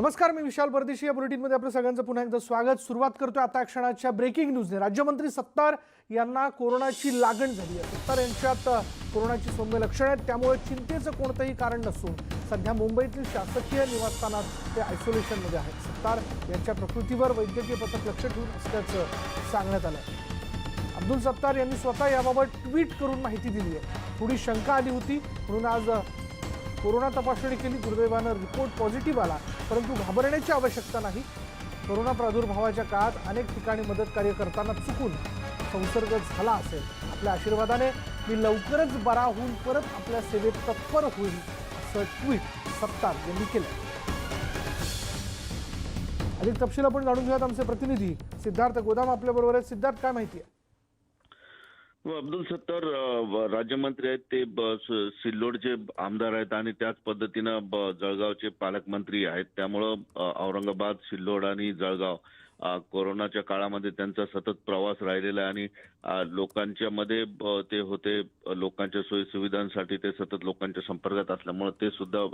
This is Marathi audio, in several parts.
नमस्कार मी विशाल परदेशी. या बुलेटिनमध्ये आपलं सगळ्यांचं पुन्हा एकदा स्वागत. सुरुवात करतोय आता क्षणाच्या ब्रेकिंग न्यूजने राज्यमंत्री सत्तार यांना कोरोनाची लागण झाली आहे. सत्तार यांच्यात कोरोनाची सौम्य लक्षणं आहेत. त्यामुळे चिंतेचं कोणतंही कारण नसून सध्या मुंबईतील शासकीय निवासस्थानात ते आयसोलेशनमध्ये आहेत. सत्तार यांच्या प्रकृतीवर वैद्यकीय पथक लक्ष ठेवून असल्याचं सांगण्यात आलं आहे अब्दुल सत्तार यांनी स्वतः याबाबत ट्विट करून माहिती दिली आहे. थोडी शंका आली होती म्हणून आज कोरोना तपासणी केली. दुर्दैवानं रिपोर्ट पॉझिटिव्ह आला. परंतु घाबरण्याची आवश्यकता नाही. कोरोना प्रादुर्भावाच्या काळात अनेक ठिकाणी मदत कार्य करताना चुकून संसर्ग झाला असेल. आपल्या आशीर्वादाने मी लवकरच बरा होऊन परत आपल्या सेवेत तत्पर होईल असं ट्विट सत्तार यांनी केलं अधिक तपशील आपण जाणून घेऊयात आमचे प्रतिनिधी सिद्धार्थ गोदाम. आपल्याबरोबर आहेत सिद्धार्थ काय माहिती आहे? हो, अब्दुल सत्तार राज्यमंत्री आहेत. ते सिल्लोडचे आमदार आहेत आणि त्याच पद्धतीनं जळगावचे पालकमंत्री आहेत. त्यामुळं औरंगाबाद सिल्लोड आणि जळगाव कोरोनाच्या काळामध्ये त्यांचा सतत प्रवास राहिलेला आहे. आणि लोकांच्या मध्ये ते होते लोकांच्या सोयी सुविधांसाठी ते सतत लोकांच्या संपर्कात असल्यामुळे ते सुद्धा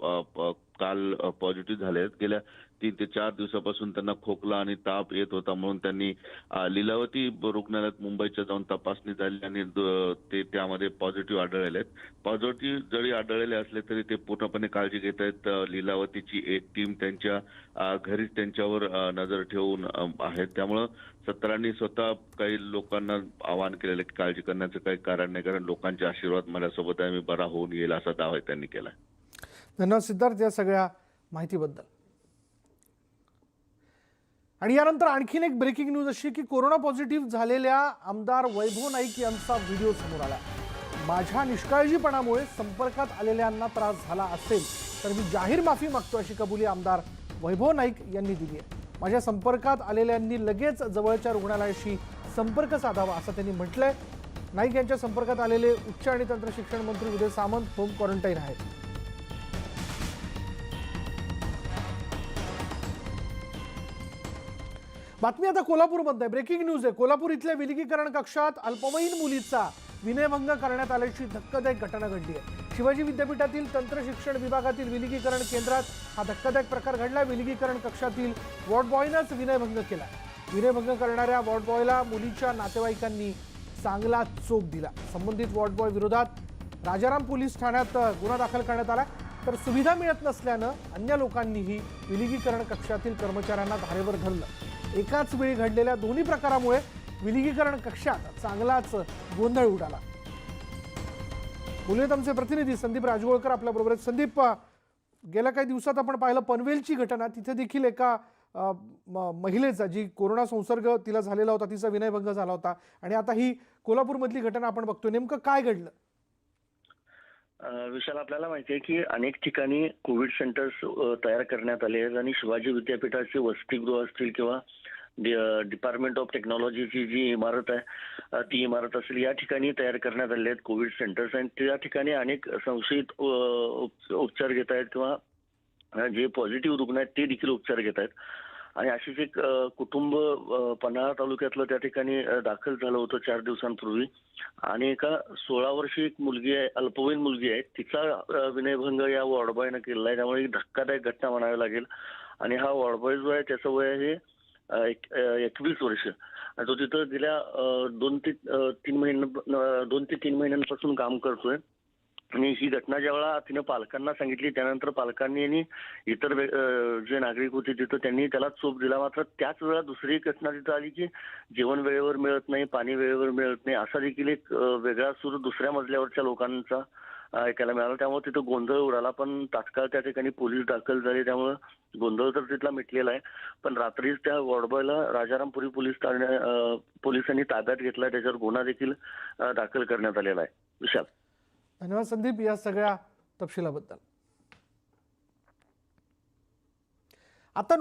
काल पॉझिटिव्ह झाले आहेत. गेल्या तीन ते चार दिवसापासून त्यांना खोकला आणि ताप येत होता म्हणून त्यांनी लिलावती लीलावती रुग्णालयात मुंबईच्या जाऊन तपासणी झाली आणि ते त्यामध्ये पॉझिटिव्ह आढळले आहेत. पॉझिटिव्ह जरी आढळलेले असले तरी ते पूर्णपणे काळजी घेत आहेत. लिलावतीची लीलावतीची एक टीम त्यांच्या घरीच त्यांच्यावर नजर ठेवून आहेत. त्यामुळं सत्रांनी स्वतः काही लोकांना आवाहन केलेलं की काळजी करण्याचं काही कारण नाही कारण लोकांचे आशीर्वाद माझ्यासोबत आहे मी बरा होऊन येईल असा दावा त्यांनी केला धन्यवाद सिद्धार्थ या सगळ्या माहितीबद्दल. आणि यानंतर आणखीन एक ब्रेकिंग न्यूज अशी की कोरोना पॉझिटिव्ह झालेल्या आमदार वैभव नाईक यांचा व्हिडिओ समोर आला माझ्या निष्काळजीपणामुळे संपर्कात आलेल्यांना त्रास झाला असेल तर मी जाहीर माफी मागतो अशी कबुली आमदार वैभव नाईक यांनी दिली आहे. माझ्या संपर्कात आलेल्यांनी लगेच जवळच्या रुग्णालयाशी संपर्क साधावा असं त्यांनी म्हटलंय. नाईक यांच्या संपर्कात आलेले उच्च आणि तंत्र शिक्षण मंत्री उदय सामंत होम क्वारंटाईन आहेत. बातमी आता कोल्हापूरमध्ये ब्रेकिंग न्यूज आहे. कोल्हापूर इथल्या विलगीकरण कक्षात अल्पवयीन मुलीचा विनयभंग करण्यात आल्याची धक्कादायक घटना घडली आहे. शिवाजी विद्यापीठातील तंत्र शिक्षण विभागातील विलगीकरण केंद्रात हा धक्कादायक प्रकार घडला. विलगीकरण कक्षातील वॉर्ड बॉयनंच विनयभंग केला. विनयभंग करणाऱ्या वॉर्ड बॉयला मुलीच्या नातेवाईकांनी चांगला चोप दिला. संबंधित वॉर्ड बॉय विरोधात राजाराम पोलीस ठाण्यात गुन्हा दाखल करण्यात आला. तर सुविधा मिळत नसल्यानं अन्य लोकांनीही विलगीकरण कक्षातील कर्मचाऱ्यांना धारेवर धरलं. एकाच वेळी घडलेल्या दोन्ही प्रकारामुळे विलगीकरण कक्षात चांगलाच गोंधळ उडाला. बोलूयात आमचे प्रतिनिधी संदीप राजगोळकर आपल्याबरोबर संदीप गेल्या काही दिवसात आपण पाहिलं पनवेलची घटना. तिथे देखील एका महिलेचा जी कोरोना संसर्ग तिला झालेला होता तिचा विनयभंग झाला होता. आणि आता ही कोल्हापूरमधली घटना आपण बघतोय. नेमकं काय घडलं? विशाल आपल्याला माहिती आहे की अनेक ठिकाणी कोविड सेंटर्स तयार करण्यात आले आहेत आणि शिवाजी विद्यापीठाचे वसतिगृह असतील किंवा डिपार्टमेंट ऑफ टेक्नॉलॉजीची जी इमारत आहे ती इमारत असेल या ठिकाणी तयार करण्यात आले आहेत कोविड सेंटर्स. आणि त्या ठिकाणी अनेक संशयित उपचार घेत आहेत किंवा जे पॉझिटिव्ह रुग्ण आहेत ते देखील उपचार घेत आहेत. आणि अशीच एक कुटुंब पन्हाळा तालुक्यातलं त्या ठिकाणी दाखल झालं होतं चार दिवसांपूर्वी. आणि एका सोळा वर्षी एक मुलगी आहे अल्पवयीन मुलगी आहे. तिचा विनयभंग या वॉर्डबॉयनं केलेला आहे. त्यामुळे एक धक्कादायक घटना म्हणावी लागेल. आणि हा वॉर्डबॉय जो आहे त्याचं वय आहे एक- एकवीस वर्ष. आणि तो तिथं गेल्या दोन ते तीन महिन्या दोन ते तीन महिन्यांपासून काम करतोय. आणि ही घटना ज्यावेळा तिनं पालकांना सांगितली त्यानंतर पालकांनी आणि इतर जे नागरिक होते तिथं त्यांनी त्याला चोप दिला. मात्र त्याच वेळा दुसरी घटना तिथं आली की जेवण वेळेवर मिळत नाही पाणी वेळेवर मिळत नाही असा देखील एक वेगळा सूर दुसऱ्या मजल्यावरच्या लोकांचा ऐकायला मिळाला. त्यामुळे तिथं गोंधळ उडाला. पण तात्काळ त्या ठिकाणी पोलीस दाखल झाले. त्यामुळे गोंधळ तर तिथला मिटलेला आहे. पण रात्रीच त्या वॉर्डबॉयला राजारामपुरी पोलीस ठाण्या पोलिसांनी ताब्यात घेतला. त्याच्यावर गुन्हा देखील दाखल करण्यात आलेला आहे. विशाल. धन्यवाद संदीप या सगळ्या तपशिलाबद्दल. आता